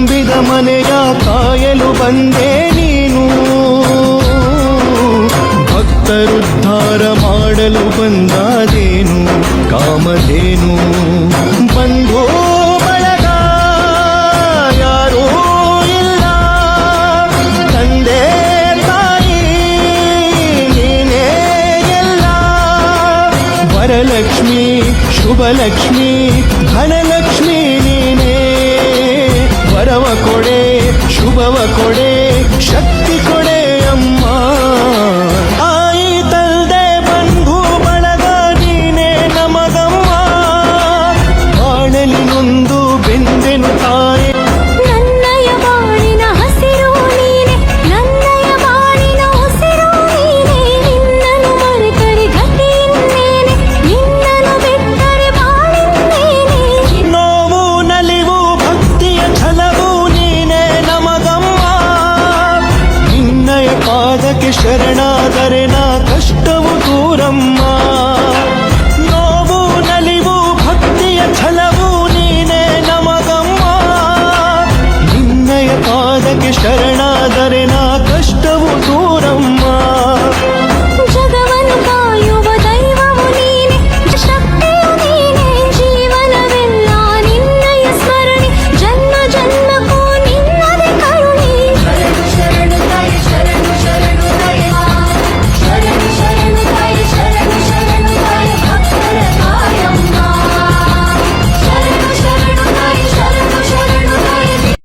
ತುಂಬಿದ ಮನೆಯ ಕಾಯಲು ಬಂದೆ ನೀನು. ಭಕ್ತರುದ್ಧಾರ ಮಾಡಲು ಬಂದಾದೇನು? ಕಾಮಧೇನು? ಬಂಧೋ ಬಳಗ, ಯಾರೂ ಇಲ್ಲ. ತಂದೆ ತಾಯಿ, ನೀನೇ ಎಲ್ಲ. ವರಲಕ್ಷ್ಮಿ, ಶುಭಲಕ್ಷ್ಮಿ, ಧನಲಕ್ಷ್ಮಿ ವರವ ಕೊಡೆ ಶುಭವ ಕೊಡೆ ಶರಣಾದರೆ ನಾ ಕಷ್ಟವು ದೂರಮ್ಮ ನೋವು ನಲಿವು ಭಕ್ತಿಯ ಛಲವು ನೀನೇ ನಮಗಮ್ಮ ನಿನ್ನಯ ಪಾದಕ್ಕೆ ಶರಣ